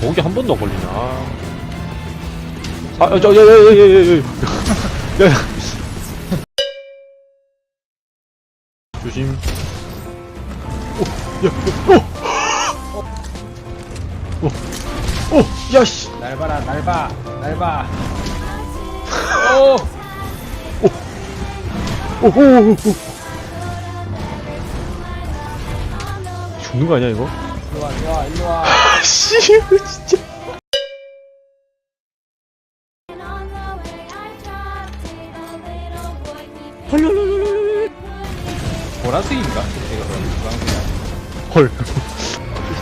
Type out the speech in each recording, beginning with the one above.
보기 한번더 걸리냐. 아, 저, 야, 야, 야, 야, 야, 야. 야, 야. 조심. 오, 야, 오! 오! 오! 오! 야, 씨! 날 봐라, 날 봐! 날 봐! 오! 오! 오! 오! 오! 오! 죽는 거 아니야, 이거? 일로 와 일로 와 일로 와. 아, 씨, 진짜. 보라색인가? 제가 그런 주황색. 헐.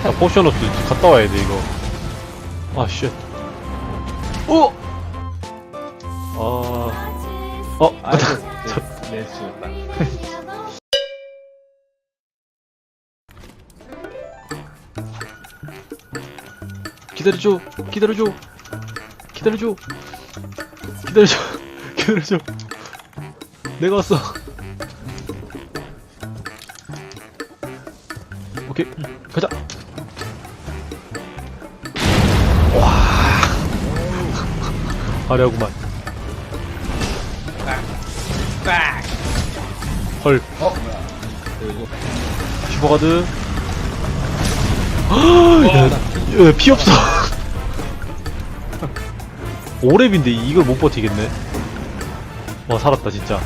나 포션업도 갔다 와야 돼, 이거. 아, 쉣. 어! 아, 어, 아, 저, 저, 네, 죽었다. 기다려줘, 기다려줘, 기다려줘, 기다려줘, 기다려줘. 내가 왔어. 오케이, 가자. 와. 화려하구만. 빡. 헐, 어 뭐야? 슈퍼가드. 어, 야, 나 야, 피 없어. 오렙 인데 이걸 못 버티겠네. 와 살았다 진짜.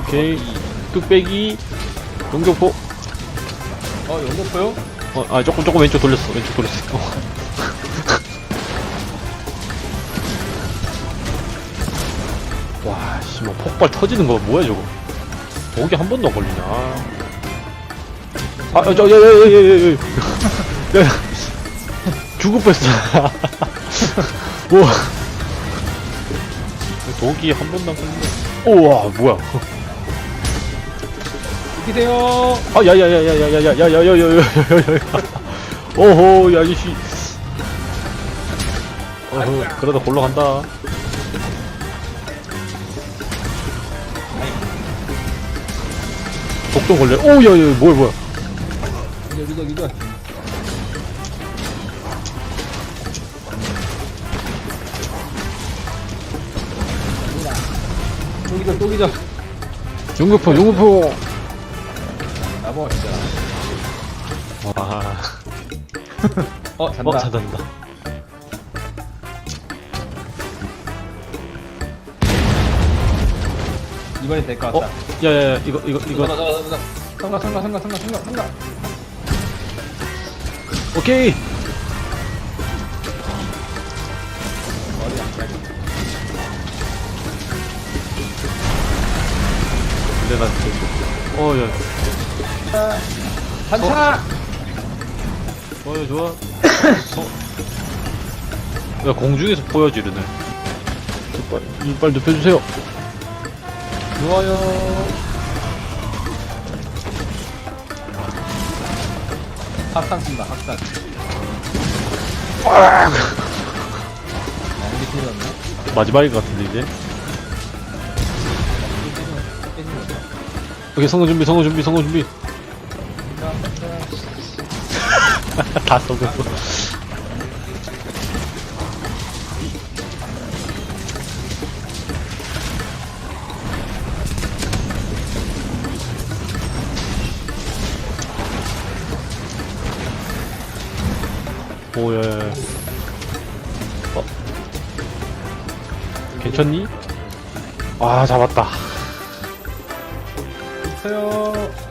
오케이. 뚝배기. 용격포. 아 연거포요? 어, 아 조금 조금 왼쪽 돌렸어. 왼쪽 돌렸어. 어. 와씨 뭐 폭발 터지는 거 뭐야 저거? 거기 한 번도 안 걸리냐? 어, 아저저저저저저저 죽을 뻔했어. 우와. 독이 한 번도 안 걸린다. 우와, 뭐야? 이기세요. 아, 야, 야, 야, 야, 야, 야, 야, 야, 야, 야, 야, 야, 야, 야, 야. 오호, 야, 아저씨. 어허, 그러다 골로 간다. 독점 걸려. 오, 야, 야, 뭐야, 뭐야. 기절 기절 기절. 또 기절 또 기절. 용급포, 용급포. 나뭐 진짜. 와, 어 잔다. 어, 찾았다. 이번엔 될 것 어, 같다. 야, 야, 야, 이거, 이거, 이거. 성가 성가 성가 성가 성가 성가. 오케이. 머리 안 돼. 내가 저, 어, 야, 반차. 좋아요, 좋아. 어. 야, 공중에서 보여지르네. 이빨, 이빨 눕혀주세요. 좋아요. 합산 쓴다 합산. 아 우리 팀이었나? 마지막인 것 같은데, 이제. 오케이, 성공 준비, 성공 준비, 성공 준비. 다 썩었어. 오, 야, 야, 야. 어. 괜찮니? 아, 잡았다. 안녕하세요.